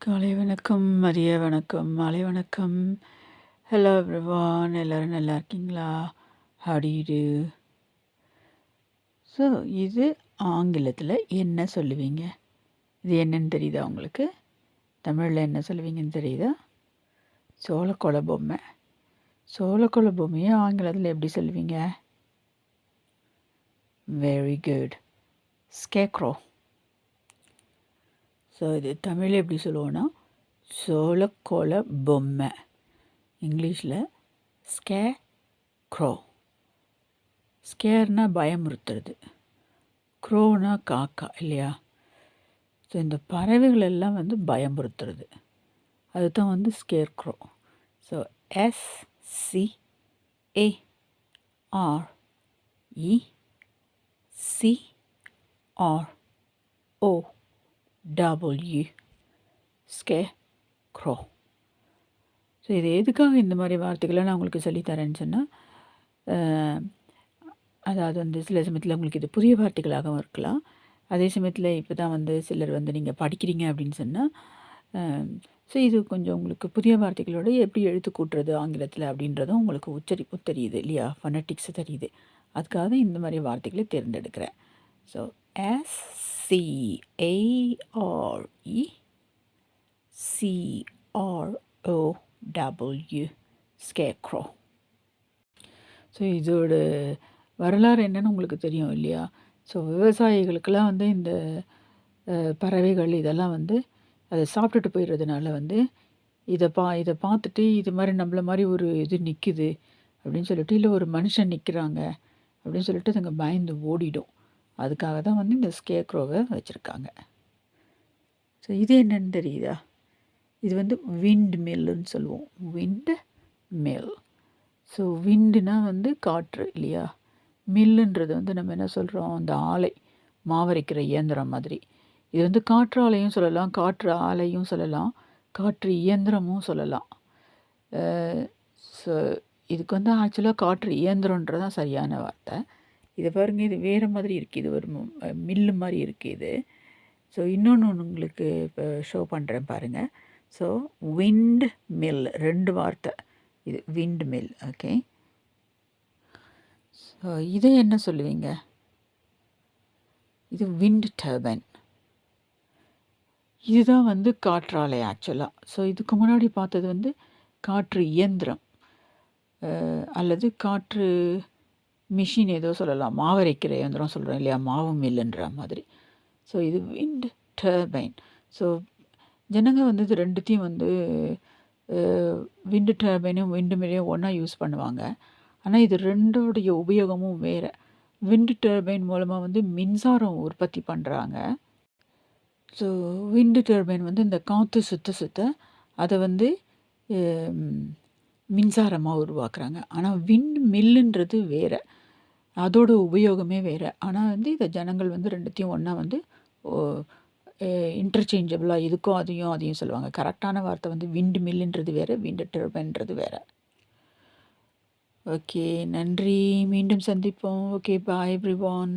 காலை வணக்கம், மதிய வணக்கம், மாலை வணக்கம். ஹலோ எவ்ரிவான் எல்லோரும் நல்லா இருக்கீங்களா? ஹவ் ஸோ இது ஆங்கிலத்தில் என்ன சொல்லுவீங்க? இது என்னன்னு தெரியுதா உங்களுக்கு? தமிழில் என்ன சொல்லுவீங்கன்னு தெரியுதா? சோளக்கொலை பொம்மை. சோளக்கொலை பொம்மையை ஆங்கிலத்தில் எப்படி சொல்லுவீங்க? Very good. ஸ்கேக்ரோ. ஸோ இது தமிழ் எப்படி சொல்லுவோன்னா சோளக்கோல பொம்மை. இங்கிலீஷில் ஸ்கே க்ரோ ஸ்கேர்னால் பயமுறுத்துறது. க்ரோனா காக்கா இல்லையா? ஸோ இந்த பறவைகள் எல்லாம் வந்து பயமுறுத்துறது. அதுதான் வந்து scarecrow so S C A R E C R O W scarecrow so இது எதுக்காக இந்த மாதிரி வார்த்தைகளை நான் உங்களுக்கு சொல்லித்தரேன்னு சொன்னால் அதாவது வந்து சில சமயத்தில் உங்களுக்கு இது புதிய வார்த்தைகளாகவும் இருக்கலாம். அதே சமயத்தில் இப்போ தான் வந்து சிலர் வந்து நீங்கள் படிக்கிறீங்க அப்படின்னு சொன்னால் ஸோ இது கொஞ்சம் உங்களுக்கு புதிய வார்த்தைகளோட எப்படி எழுத்து கூட்டுறது ஆங்கிலத்தில் அப்படின்றதும் உங்களுக்கு உச்சரிப்பு தெரியுது இல்லையா? ஃபனட்டிக்ஸ் தெரியுது. அதுக்காக தான் இந்த மாதிரி வார்த்தைகளை தேர்ந்தெடுக்கிறேன். So S C A R E. C R O W scarecrow. So இதோட வரலாறு என்னன்னு உங்களுக்கு தெரியும் இல்லையா? ஸோ விவசாயிகளுக்கெல்லாம் வந்து இந்த பறவைகள் இதெல்லாம் வந்து அதை சாப்பிட்டுட்டு போயிடுறதுனால வந்து இதை பா இதை பார்த்துட்டு இது மாதிரி நம்மள மாதிரி ஒரு இது நிற்குது அப்படின்னு சொல்லிட்டு இல்லை ஒரு மனுஷன் நிற்கிறாங்க அப்படின்னு சொல்லிட்டு அதுங்க பயந்து ஓடிடும். அதுக்காக தான் வந்து இந்த ஸ்கேக்ரோவை வச்சுருக்காங்க. ஸோ இது என்னென்னு தெரியுதா? இது வந்து விண்ட் மில்லுன்னு சொல்லுவோம். விண்ட் மில் ஸோ விண்டுனா வந்து காற்று இல்லையா? மில்லுன்றது வந்து நம்ம என்ன சொல்கிறோம் அந்த ஆலை மாவரைக்கிற இயந்திரம் மாதிரி. இது வந்து காற்று ஆலையும் சொல்லலாம் காற்று ஆலையும் சொல்லலாம் காற்று இயந்திரமும் சொல்லலாம். ஸோ இதுக்கு வந்து ஆக்சுவலாக காற்று இயந்திரன்றதான் சரியான வார்த்தை. இதை பாருங்கள் இது வேறு மாதிரி இருக்குது இது ஒரு மில்லு மாதிரி இருக்குது இது. ஸோ இன்னொன்று ஒன்று உங்களுக்கு இப்போ ஷோ பண்ணுறேன் பாருங்கள் ஸோ விண்ட் மில் ரெண்டு வார்த்தை. இது விண்ட் மில் ஓகே ஸோ இதை என்ன சொல்லுவீங்க? இது விண்ட் டர்பன் இதுதான் வந்து காற்றாலை ஆக்சுவலாக ஸோ இதுக்கு முன்னாடி பார்த்தது வந்து காற்று இயந்திரம். அல்லது காற்று மிஷின் ஏதோ சொல்லலாம். மாவரைக்கிற இயந்திரம் சொல்கிறோம் இல்லையா? மாவு மில்லுன்ற மாதிரி. ஸோ இது விண்ட் டர்பைன் ஸோ ஜனங்க வந்து இது ரெண்டுத்தையும் வந்து விண்டு டர்பைனும் விண்டு மில்லையும் ஒன்றா யூஸ் பண்ணுவாங்க. ஆனால் இது ரெண்டோடைய உபயோகமும் வேறு. விண்டு டர்பைன் மூலமாக வந்து மின்சாரம் உற்பத்தி பண்ணுறாங்க ஸோ விண்டு டர்பைன் வந்து இந்த காற்று சுத்த சுத்த அதை வந்து மின்சாரமாக உருவாக்குறாங்க. ஆனால் விண்ட் மில்லுன்றது வேறு. அதோட உபயோகமே வேறு. ஆனால் வந்து இதை ஜனங்கள் வந்து ரெண்டுத்தையும் ஒன்றா வந்து இன்டர்சேஞ்சபிளாக இதுக்கும் அதையும் அதையும் சொல்லுவாங்க. கரெக்டான வார்த்தை வந்து விண்டு மில்லுன்றது வேறு விண்டு டர்பன்றது வேறு. ஓகே நன்றி. மீண்டும் சந்திப்போம். Okay bye every one